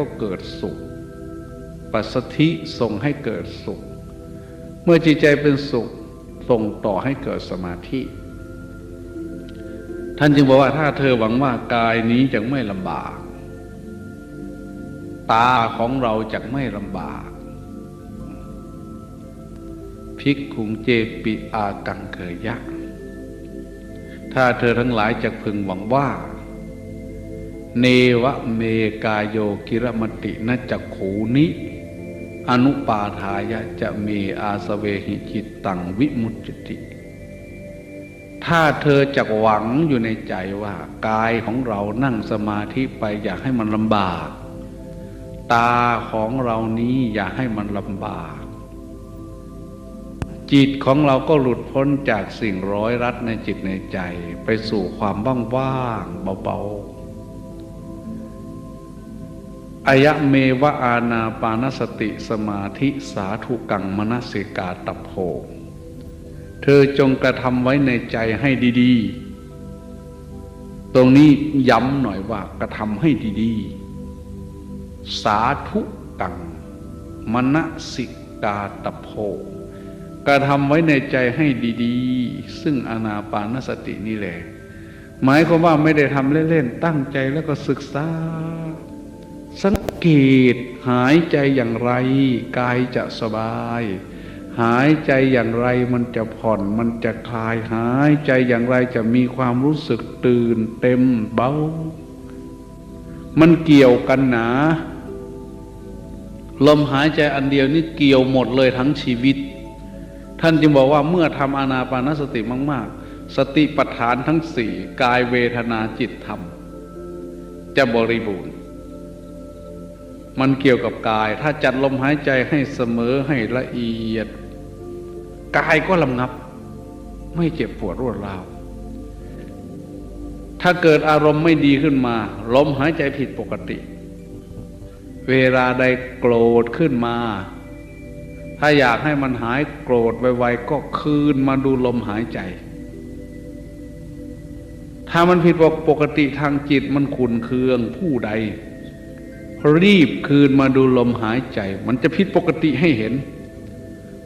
ก็เกิดสุข ปัสสธิส่งให้เกิดสุข เมื่อจิตใจเป็นสุขส่งต่อให้เกิดสมาธิ ท่านจึงบอกว่าถ้าเธอหวังว่ากายนี้จะไม่ลำบาก ตาของเราจะไม่ลำบากพิกขุงเจปิอากังเคยยะ ถ้าเธอทั้งหลายจะพึงหวังว่า เนวะเมกายโยกิรมตินจักขูนิ อนุปาทายะจะเมอาสเวหิจิตตังวิมุตติ ถ้าเธอจักหวังอยู่ในใจว่ากายของเรานั่งสมาธิไปอยากให้มันลำบาก ตาของเรานี้อยากให้มันลำบาก จิตของเราก็หลุดพ้นจากสิ่งร้อยรัดในจิตในใจ ไปสู่ความว่างๆเบาๆ อายะเมวะอาณาปานสติสมาธิสาธุกังมนสิกาตโพเธอจงกระทำไว้ในใจให้ดี ๆ ตรงนี้ย้ำหน่อยว่ากระทำให้ดี ๆ สาธุกังมนสิกาตโพกระทำไว้ในใจให้ดีๆ ซึ่งอานาปานสตินี่แหละ หมายความว่าไม่ได้ทำเล่น ๆ ตั้งใจแล้วก็ศึกษา สังเกตหายใจอย่างไร กายจะสบาย หายใจอย่างไรมันจะผ่อนมันจะคลายหายใจอย่างไรจะมีความรู้สึกตื่นเต็มเบา มันเกี่ยวกันหนาลมหายใจอันเดียวนี่เกี่ยวหมดเลยทั้งชีวิต ท่านจึงบอกว่าเมื่อทำอานาปานสติมาก ๆ สติปัฏฐานทั้งสี่กายเวทนาจิตธรรม จะบริบูรณ์ มันเกี่ยวกับกาย ถ้าจัดลมหายใจให้เสมอให้ละเอียด กายก็ลำงับ ไม่เจ็บปวดรวดราว ถ้าเกิดอารมณ์ไม่ดีขึ้นมา ลมหายใจผิดปกติ เวลาใดโกรธขึ้นมา ถ้าอยากให้มันหายโกรธไวๆก็คืนมาดูลมหายใจ ถ้ามันผิดปกติทางจิตมันขุนเคืองผู้ใด รีบคืนมาดูลมหายใจ มันจะผิดปกติให้เห็น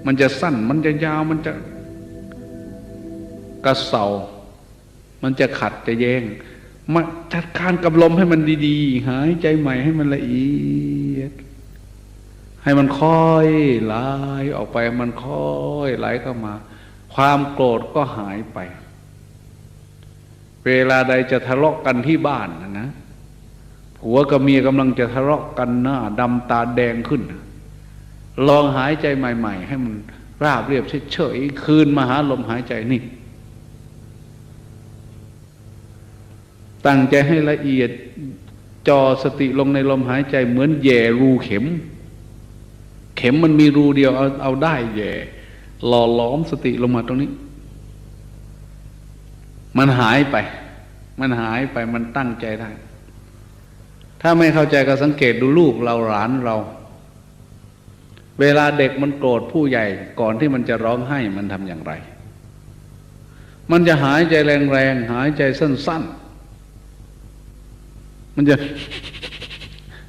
มันจะสั้นมันจะยาวมันจะกระเสามันจะขัดจะแยงมาจัดการกับลมให้มันดีๆ หายใจใหม่ให้มันละเอียด ให้มันค่อยไหลออกไปมันค่อยไหลเข้ามา ความโกรธก็หายไป เวลาใดจะทะเลาะกันที่บ้านนะนะ ผัวกับเมียกำลังจะทะเลาะกันหน้าดำตาแดงขึ้น ลองหายใจใหม่ ๆ ให้มันราบเรียบเฉยๆคืนมาหาลมหายใจนี่ ตั้งใจให้ละเอียดจอสติลงในลมหายใจเหมือนแย่รูเข็ม เข็มมันมีรูเดียวเอาเอาได้แย่หล่อล้อมสติลงมาตรงนี้ มันหายไป มันหายไปมันตั้งใจได้ ถ้าไม่เข้าใจก็สังเกตดูลูกเราหลานเรา เวลาเด็กมันโกรธผู้ใหญ่ก่อนที่มันจะร้องไห้มันทำอย่างไร มันจะหายใจแรงๆหายใจสั้น ๆ มันจะ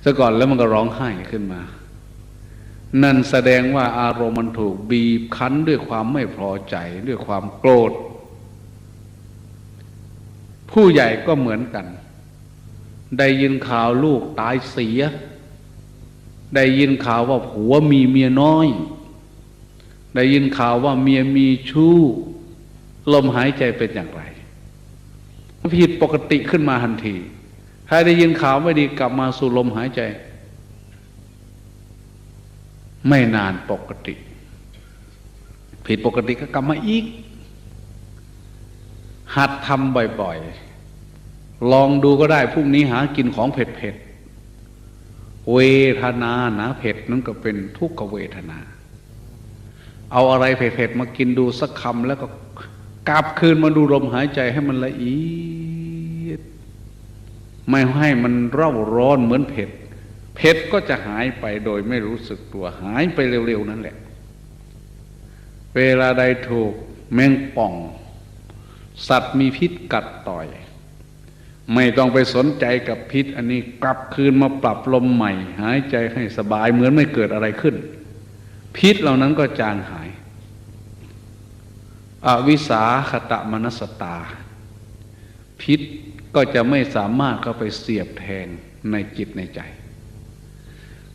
ซะก่อนแล้วมันก็ร้องไห้ขึ้นมา นั่นแสดงว่าอารมณ์มันถูกบีบคั้นด้วยความไม่พอใจด้วยความโกรธ ผู้ใหญ่ก็เหมือนกัน ได้ยินข่าวลูกตายเสีย ได้ยินข่าวว่าผัวมีเมียน้อย ได้ยินข่าวว่าเมียมีชู้ ลมหายใจเป็นอย่างไร ผิดปกติขึ้นมาทันทีถ้าได้ยินข่าวไม่ดีกลับมาสู่ลมหายใจ ไม่นานปกติ ผิดปกติก็กลับมาอีก หัดทำบ่อย ๆ ลองดูก็ได้พรุ่งนี้หากินของเผ็ดๆเวทนานะเผ็ดนั่นก็เป็นทุกขเวทนา เอาอะไรเผ็ดๆมากินดูสักคำแล้วก็กลับคืนมาดูลมหายใจให้มันละเอียดไม่ให้มันเร่าร้อนเหมือนเผ็ดเผ็ดก็จะหายไปโดยไม่รู้สึกตัวหายไปเร็วๆนั่นแหละ เวลาใดถูกแมงป่อง สัตว์มีพิษกัดต่อย ไม่ต้องไปสนใจกับพิษ อันนี้กลับคืนมาปรับลมใหม่ หายใจให้สบายเหมือนไม่เกิดอะไรขึ้น พิษเหล่านั้นก็จางหาย อวิสาขตะมนสตา พิษก็จะไม่สามารถเข้าไปเสียบแทงในจิตในใจ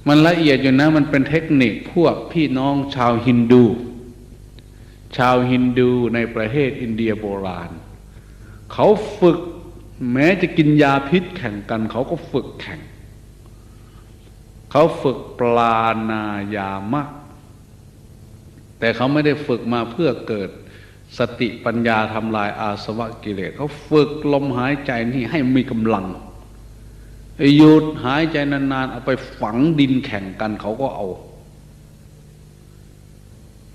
มันละเอียดอยู่นะมันเป็นเทคนิคพวกพี่น้องชาวฮินดู ชาวฮินดูในประเทศอินเดียโบราณ เขาฝึก แม้จะกินยาพิษแข่งกัน เขาก็ฝึกแข่ง เขาฝึกปลานายามะแต่เขาไม่ได้ฝึกมาเพื่อเกิดสติปัญญาทำลายอาสวะกิเลสเขาฝึกลมหายใจนี่ให้มีกำลังหยุดหายใจนานๆ เอาไปฝังดินแข่งกันเขาก็เอา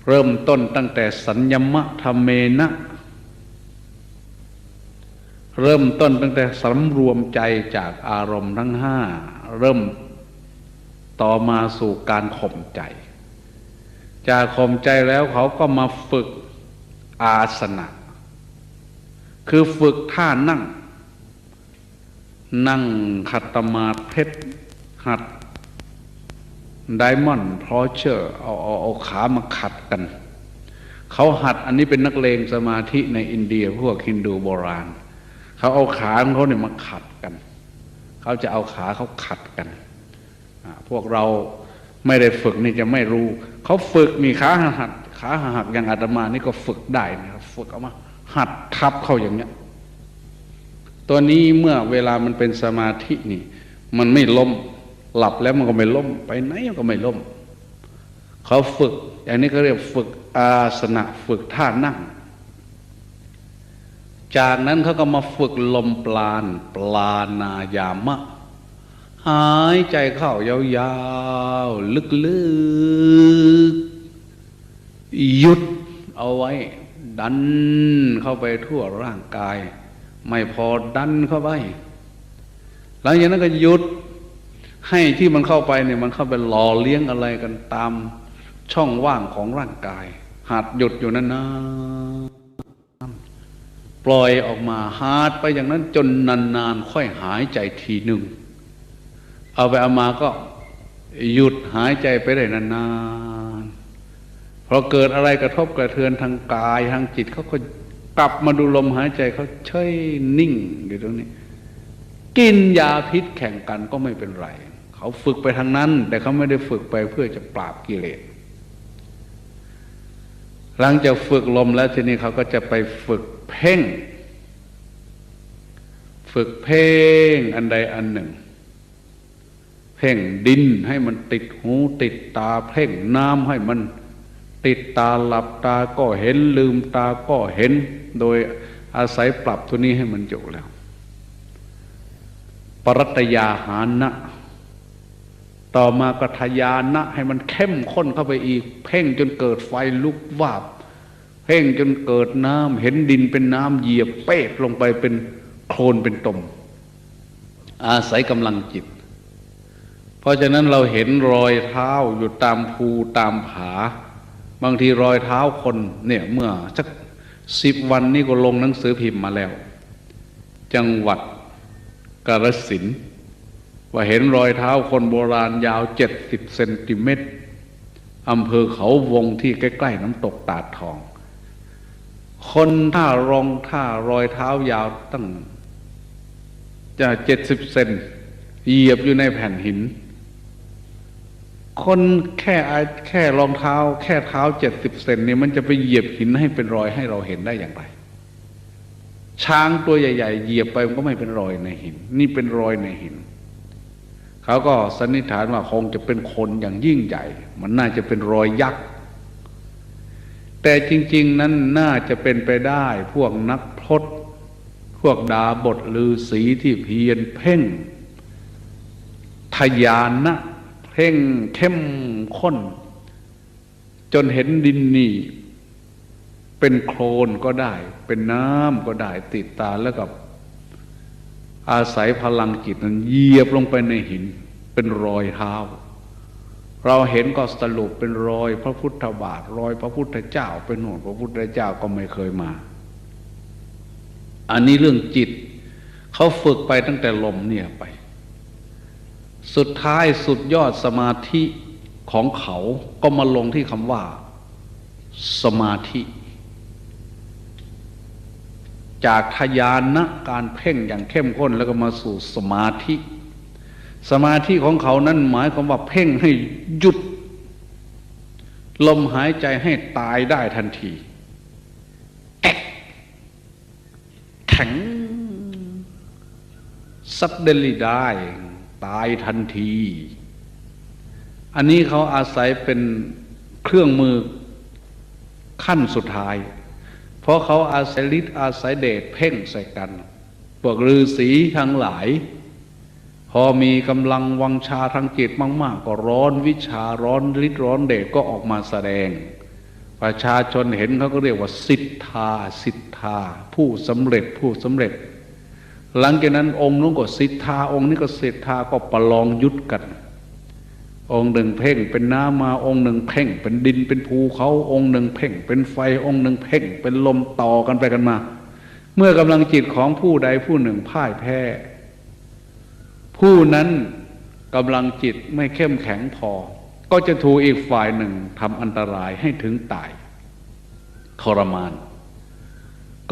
เริ่มต้นตั้งแต่สัญญมะธรรมเมนะ เริ่มต้นตั้งแต่สำรวมใจจากอารมณ์ทั้งห้าเริ่มต่อมาสู่การข่มใจ จากข่มใจแล้วเขาก็มาฝึกอาสนะ คือฝึกท่านั่ง นั่งขัดตมาเพชรหัดไดมอนด์พรอเชอร์เอาเอาเอาขามาขัดกัน เขาหัดอันนี้เป็นนักเลงสมาธิในอินเดียพวกฮินดูโบราณเขาเอาขาของเขาเนี่ยมาขัดกัน เขาจะเอาขาเขาขัดกัน พวกเราไม่ได้ฝึกนี่จะไม่รู้ เขาฝึกมีขาหักขาหักอย่างอาตมานี่ก็ฝึกได้นะครับฝึกเอามาหัดทับเข้าอย่างเนี้ย ตัวนี้เมื่อเวลามันเป็นสมาธินี่ มันไม่ล้มหลับแล้วมันก็ไม่ล้ม ไปไหนมันก็ไม่ล้ม เขาฝึก อย่างนี้ก็เรียกฝึกอาสนะฝึกท่านั่ง จากนั้นเขาก็มาฝึกลมปราณปลานายามะ หายใจเข้ายาวๆ ลึกๆ หยุดเอาไว้ ดันเข้าไปทั่วร่างกาย ไม่พอดันเข้าไปหลังจากนั้นก็หยุดให้ที่มันเข้าไปเนี่ยมันเข้าไปหล่อเลี้ยงอะไรกันตามช่องว่างของร่างกาย หัดหยุดอยู่นั่นนะ ปล่อยออกมาหาดไปอย่างนั้นจนนานๆ ค่อยหายใจทีหนึ่ง เอาไปเอามาก็หยุดหายใจไปได้นานๆ พอเกิดอะไรกระทบกระเทือนทางกายทางจิตเขาก็กลับมาดูลมหายใจเขาเฉยนิ่งอยู่ตรงนี้ กินยาพิษแข่งกันก็ไม่เป็นไร เขาฝึกไปทางนั้น แต่เขาไม่ได้ฝึกไปเพื่อจะปราบกิเลสหลังจากฝึกลมแล้วทีนี้เขาก็จะไปฝึก เพ่ง ฝึกเพ่งอันใดอันหนึ่ง เพ่งดินให้มันติดหูติดตา เพ่งน้ำให้มันติดตาหลับตาก็เห็นลืมตาก็เห็น โดยอาศัยปรับตัวนี้ให้มันอยู่แล้ว ปรัตยาหานะต่อมากทยานะให้มันเข้มข้นเข้าไปอีก เพ่งจนเกิดไฟลุกวาบ พ่งจนเกิดน้ำเห็นดินเป็นน้ำเหยียบเป๊ะลงไปเป็นโคลนเป็นตม อาศัยกำลังจิต เพราะฉะนั้นเราเห็นรอยเท้าอยู่ตามภูตามผา บางทีรอยเท้าคนเนี่ยเมื่อสักสิบวันนี้ก็ลงหนังสือพิมพ์มาแล้ว จังหวัดกาลสินว่าเห็นรอยเท้าคนโบราณยาวเจ็ดสิบเซนติเมตรอำเภอเขาวงที่ใกล้ ๆ น้ำตกตาดทอง คนท่ารองท่ารอยเท้ายาวตั้ง จะเจ็ดสิบเซนเหยียบอยู่ในแผ่นหิน คนแค่อแค่รองเท้า แค่เท้าเจ็ดสิบเซนนี่มันจะไปเหยียบหินให้เป็นรอยให้เราเห็นได้อย่างไร ช้างตัวใหญ่ ๆ เหยียบไปมันก็ไม่เป็นรอยในหิน นี่เป็นรอยในหิน เขาก็สันนิษฐานว่าคงจะเป็นคนอย่างยิ่งใหญ่ มันน่าจะเป็นรอยยักษ์ แต่จริง ๆ นั้นน่าจะเป็นไปได้พวกนักพรตพวกดาบทลือสีที่เพียรเพ่ง ทยานนะเพ่งเข้มข้น จนเห็นดินนี่ เป็นโคลนก็ได้ เป็นน้ำก็ได้ติดตาแล้วกับ อาศัยพลังจิตนั้นเหยียบลงไปในหิน เป็นรอยเท้า เราเห็นก็สรุปเป็นรอยพระพุทธบาทรอยพระพุทธเจ้าเป็นโน่นพระพุทธเจ้าก็ไม่เคยมา อันนี้เรื่องจิตเขเขาฝึกไปตั้งแต่ลมเนี่ยไป สุดท้ายสุดยอดสมาธิของเขาก็มาลงที่คำว่า สมาธิ จากทยานนะการเพ่งอย่างเข้มข้นแล้วก็มาสู่สมาธิ สมาธิของเขานั้นหมายความว่าเพ่งให้หยุด ลมหายใจให้ตายได้ทันทีแอกแข็งซัดเดลิได้ ตายทันที อันนี้เขาอาศัยเป็นเครื่องมือขั้นสุดท้าย เพราะเขาอาศัยฤทธิ์อาศัยเดชเพ่งใส่กันพวกฤาษีทั้งหลาย พอมีกำลังวังชาทางจิตมาก ๆ ก็ร้อนวิชาร้อนฤทธิ์ร้อนเดชก็ออกมาแสดง ประชาชนเห็นเขาก็เรียกว่าสิทธาสิทธา ผู้สำเร็จผู้สำเร็จ หลังจากนั้นองค์นู้นก็สิทธา องค์นี้ก็สิทธาก็ประลองยุทธกัน องค์หนึ่งเพ่งเป็นน้ำมาองค์หนึ่งเพ่ง เป็นดินเป็นภูเขาองค์หนึ่งเพ่ง เป็นไฟองค์หนึ่งเพ่ง เป็นลมต่อกันไปกันมา เมื่อกำลังจิตของผู้ใดผู้หนึ่งพ่ายแพ้ ผู้นั้นกำลังจิตไม่เข้มแข็งพอ ก็จะถูกอีกฝ่ายหนึ่งทำอันตรายให้ถึงตายทรมาน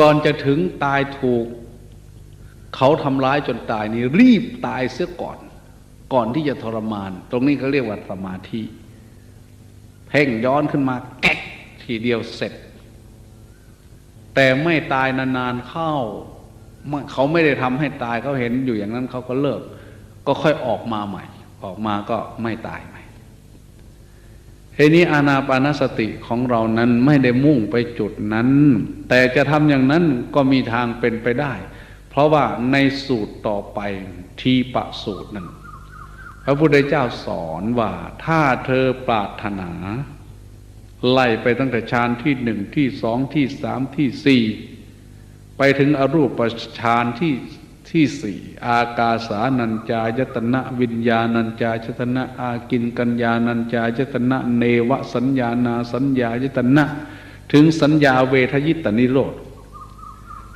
ก่อนจะถึงตายถูก เขาทำร้ายจนตายนี่รีบตายเสียก่อน ก่อนที่จะทรมาน ตรงนี้เขาเรียกว่าสมาธิเพ่งย้อนขึ้นมาแก๊กทีเดียวเสร็จ แต่ไม่ตายนานๆเข้า เขาไม่ได้ทำให้ตายเขาเห็นอยู่อย่างนั้นเขาก็เลิก ก็ค่อยออกมาใหม่ ออกมาก็ไม่ตายใหม่ทีนี้อานาปานสติของเรานั้นไม่ได้มุ่งไปจุดนั้น แต่จะทำอย่างนั้นก็มีทางเป็นไปได้ เพราะว่าในสูตรต่อไปทีปะสูตรนั้น พระพุทธเจ้าสอนว่าถ้าเธอปรารถนา ไล่ไปตั้งแต่ฌานที่หนึ่งที่สองที่สามที่สี่ไปถึงอรูปฌานที่ ที่สี่อากาสานัญจายตนะวิญญาณัญจายตนะอากินกัญญานัญจายตนะเนวสัญญานาสัญญายตนะ ถึงสัญญาเวทยิตนิโรธ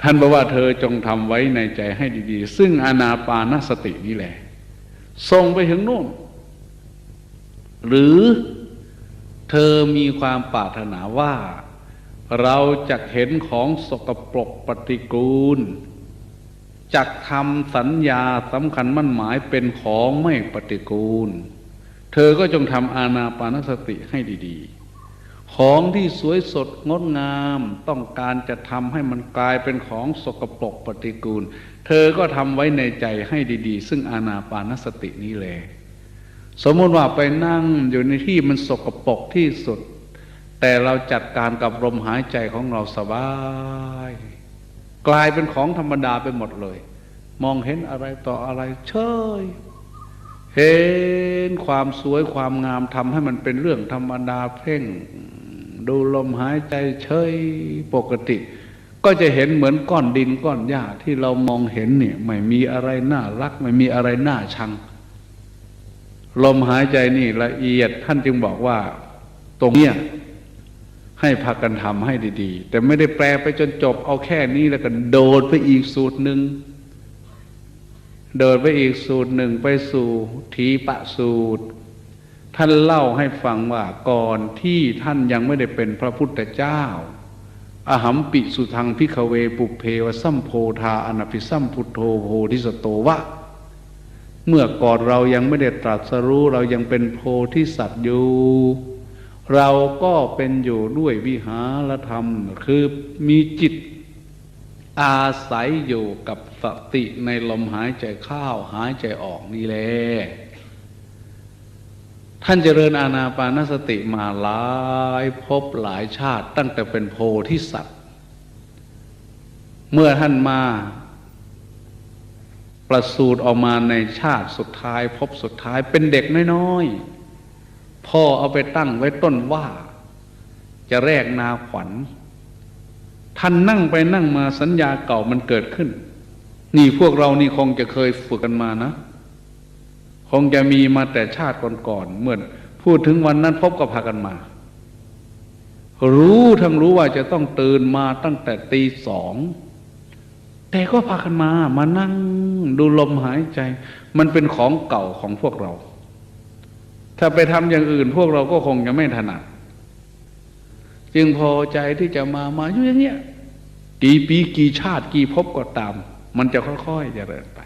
ท่านบอกว่าเธอจงทำไว้ในใจให้ดีๆ ซึ่งอานาปานสตินี่แหละส่งไปถึงโน่น หรือเธอมีความปรารถนาว่า เราจะเห็นของสกปรกปฏิกูล จักทำสัญญาสำคัญมั่นหมายเป็นของไม่ปฏิกูล เธอก็จงทำอาณาปานสติให้ดีๆ ของที่สวยสดงดงามต้องการจะทำให้มันกลายเป็นของสกปรกปฏิกูล เธอก็ทำไว้ในใจให้ดีๆ ซึ่งอาณาปานสตินี้แหละสมมติว่าไปนั่งอยู่ในที่มันสกปรกที่สุด แต่เราจัดการกับลมหายใจของเราสบาย กลายเป็นของธรรมดาไปหมดเลย มองเห็นอะไรต่ออะไรเฉยเห็นความสวยความงามทำให้มันเป็นเรื่องธรรมดาเพ่ง ดูลมหายใจเฉยปกติ ก็จะเห็นเหมือนก้อนดินก้อนหญ้าที่เรามองเห็นเนี่ยไม่มีอะไรน่ารัก ไม่มีอะไรน่าชัง ลมหายใจนี่ละเอียดท่านจึงบอกว่า ตรงเนี้ย ให้พากันทำให้ดี ๆ แต่ไม่ได้แปลไปจนจบเอาแค่นี้แล้วก็โดดไปอีกสูตรหนึ่งโดดไปอีกสูตรหนึ่งไปสู่ทีปะสูตร ท่านเล่าให้ฟังว่าก่อนที่ท่านยังไม่ได้เป็นพระพุทธเจ้าอหัมปิสุทังพิกเวปุเพวสัมโพธาอนาภิสัมพุทโธโพธิสโตวะ เมื่อก่อนเรายังไม่ได้ตรัสรู้เรายังเป็นโพธิสัตว์อยู่ เราก็เป็นอยู่ด้วยวิหารธรรม คือมีจิตอาศัยอยู่กับสติในลมหายใจเข้าหายใจออกนี่แหละท่านเจริญอาณาปานสติมาหลายพบหลายชาติตั้งแต่เป็นโพธิสัตว์ เมื่อท่านมา ประสูติออกมาในชาติสุดท้าย พบสุดท้ายเป็นเด็กน้อยๆ พ่อเอาไปตั้งไว้ต้นว่า จะแรกนาขวัญ ท่านนั่งไปนั่งมาสัญญาเก่ามันเกิดขึ้น นี่พวกเรานี่คงจะเคยฝึกกันมานะ คงจะมีมาแต่ชาติก่อนๆเมื่อพูดถึงวันนั้นพบก็พากันมา รู้ทั้งรู้ว่าจะต้องตื่นมาตั้งแต่ตีสองแต่ก็พากันมา มานั่งดูลมหายใจ มันเป็นของเก่าของพวกเรา ถ้าไปทำอย่างอื่น พวกเราก็คงจะไม่ถนัดจึงพอใจที่จะมามาอยู่อย่างเงี้ยกี่ปีกี่ชาติกี่ภพก็ตาม มันจะค่อยๆเจริญไป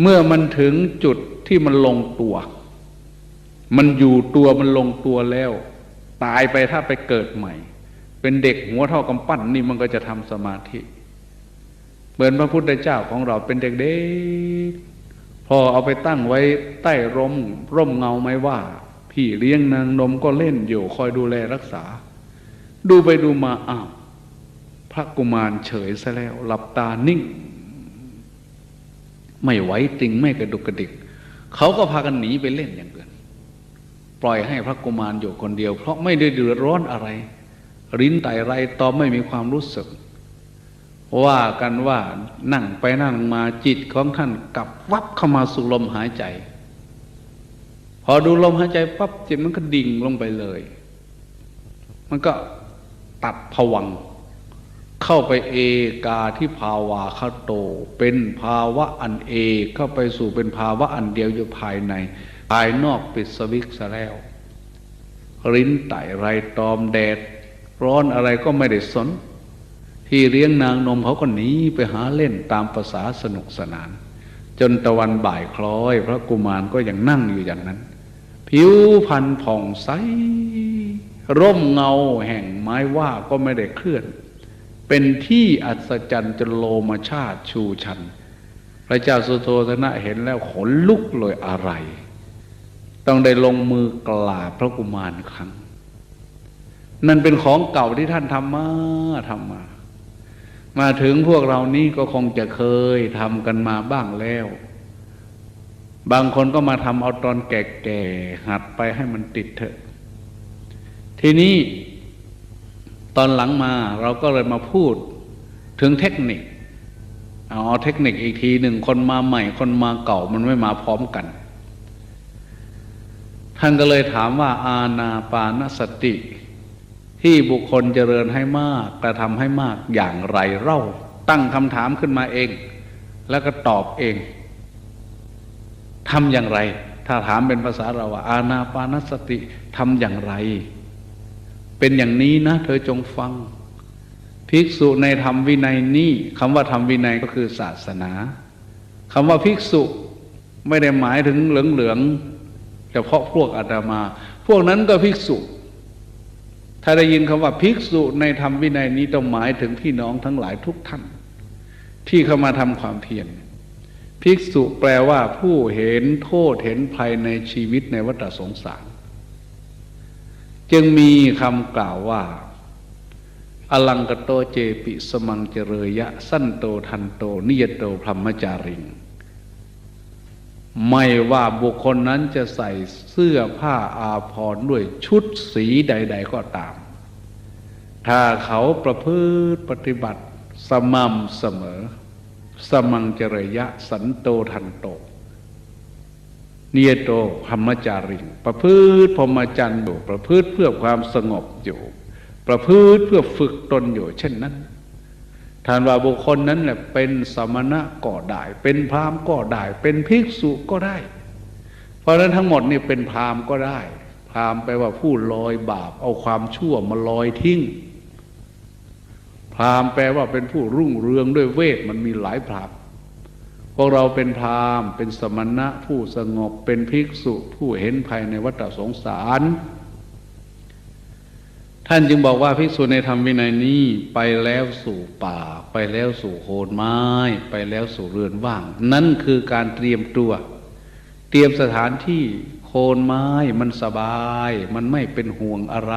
เมื่อมันถึงจุดที่มันลงตัว มันอยู่ตัวมันลงตัวแล้ว ตายไปถ้าไปเกิดใหม่ เป็นเด็กหัวเท่ากำปั้นนี่มันก็จะทำสมาธิเหมือนพระพุทธเจ้าของเราเป็นเด็กๆ พอเอาไปตั้งไว้ใต้ร่มร่มเงาไม่ว่า พี่เลี้ยงนางนมก็เล่นอยู่คอยดูแลรักษา ดูไปดูมาอ้าวพระกุมารเฉยซะแล้ว หลับตานิ่ง ไม่ไหวติงไม่กระดุกกระดิกเขาก็พากันหนีไปเล่นอย่างอื่นปล่อยให้พระกุมารอยู่คนเดียว เพราะไม่ได้เดือดร้อนอะไร ริ้นไตไรตอมไม่มีความรู้สึก ว่ากันว่านั่งไปนั่งมาจิตของท่านกลับวับเข้ามาสู่ลมหายใจ พอดูลมหายใจปั๊บจิตมันก็ดิ่งลงไปเลย มันก็ตัดผวัง เข้าไปเอกาที่ภาวาคาโต เป็นภาวะอันเอกเข้าไปสู่เป็นภาวะอันเดียวอยู่ภายใน ภายนอกปิดสวิกซะแล้วริ้นไตไรตอมแดด ร้อนอะไรก็ไม่ได้สน ที่เลี้ยงนางนมเขาก็หนีไปหาเล่นตามภาษาสนุกสนาน จนตะวันบ่ายคล้อย พระกุมารก็ยังนั่งอยู่อย่างนั้น ผิวพันผ่องใส ร่มเงาแห่งไม้ว่าก็ไม่ได้เคลื่อน เป็นที่อัศจรรย์จนโลมาชาติชูชัน พระเจ้าสุโธทนะเห็นแล้วขนลุกเลยอะไร ต้องได้ลงมือกราบพระกุมารครั้ง นั่นเป็นของเก่าที่ท่านทำมาทำมา มาถึงพวกเรานี้ก็คงจะเคยทำกันมาบ้างแล้ว บางคนก็มาทำเอาตอนแก่ๆหัดไปให้มันติดเถอะ ทีนี้ตอนหลังมาเราก็เลยมาพูดถึงเทคนิค เอาเทคนิคอีกทีหนึ่งคนมาใหม่ คนมาเก่ามันไม่มาพร้อมกัน ท่านก็เลยถามว่าอาณาปานสติ ที่บุคคลเจริญให้มากกระทำให้มากอย่างไรเล่า ตั้งคำถามขึ้นมาเอง แล้วก็ตอบเองทำอย่างไร ถ้าถามเป็นภาษาเราว่าอาณาปานสติทำอย่างไร เป็นอย่างนี้นะ เธอจงฟัง ภิกษุในธรรมวินัยนี้คำว่าธรรมวินัยก็คือศาสนาคำว่าภิกษุไม่ได้หมายถึงเหลืองๆเฉพาะพวกอาตมา พวกนั้นก็ภิกษุ ถ้าได้ยินคำว่าภิกษุในธรรมวินัยนี้ต้องหมายถึงพี่น้องทั้งหลายทุกท่าน ที่เข้ามาทำความเพียรภิกษุแปลว่าผู้เห็นโทษเห็นภัยในชีวิตในวัฏสงสาร จึงมีคำกล่าวว่า อลังกโตเจปิสมังเจเรยะ สั้นโตทันโต นิยโตพรหมจาริง ไม่ว่าบุคคลนั้นจะใส่เสื้อผ้าอาภรณ์ด้วยชุดสีใด ๆ ก็ตาม ถ้าเขาประพฤติปฏิบัติสม่ำเสมอ สมังจริยะสันโตทันโต เนียโตพรมจาริง ประพฤติพรหมจรรย์อยู่ ประพฤติเพื่อความสงบอยู่ ประพฤติเพื่อฝึกตนอยู่เช่นนั้น ท่านว่าบุคคลนั้นแหละเป็นสมณะก็ได้ เป็นพราหมณ์ก็ได้ เป็นภิกษุก็ได้ เพราะฉะนั้นทั้งหมดนี่เป็นพราหมณ์ก็ได้ พราหมณ์แปลว่าผู้ลอยบาป เอาความชั่วมาลอยทิ้ง พราหมณ์แปลว่าเป็นผู้รุ่งเรืองด้วยเวทมันมีหลายพราหมณ์พวกเราเป็นพราหมณ์เป็นสมณะผู้สงบเป็นภิกษุผู้เห็นภัยในวัฏสงสาร ท่านจึงบอกว่าภิกษุในธรรมวินัยนี้ไปแล้วสู่ป่า ไปแล้วสู่โคนไม้ ไปแล้วสู่เรือนว่าง นั่นคือการเตรียมตัว เตรียมสถานที่โคนไม้มันสบาย มันไม่เป็นห่วงอะไร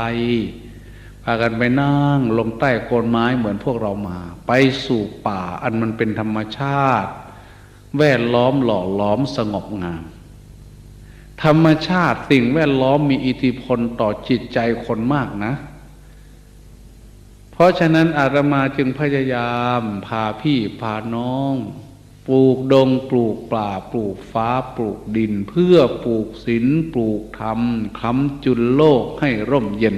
พากันไปนั่งลงใต้โคนไม้เหมือนพวกเรามา ไปสู่ป่าอันมันเป็นธรรมชาติ แวดล้อมหล่อล้อมสงบงาม ธรรมชาติสิ่งแวดล้อมมีอิทธิพลต่อจิตใจคนมากนะ ราะฉะนั้นอาตมาจึงพยายามพาพี่พาน้อง ปลูกดงปลูกป่าปลูกฟ้าปลูกดิน เพื่อปลูกศีลปลูกธรรมคำจุนโลกให้ร่มเย็น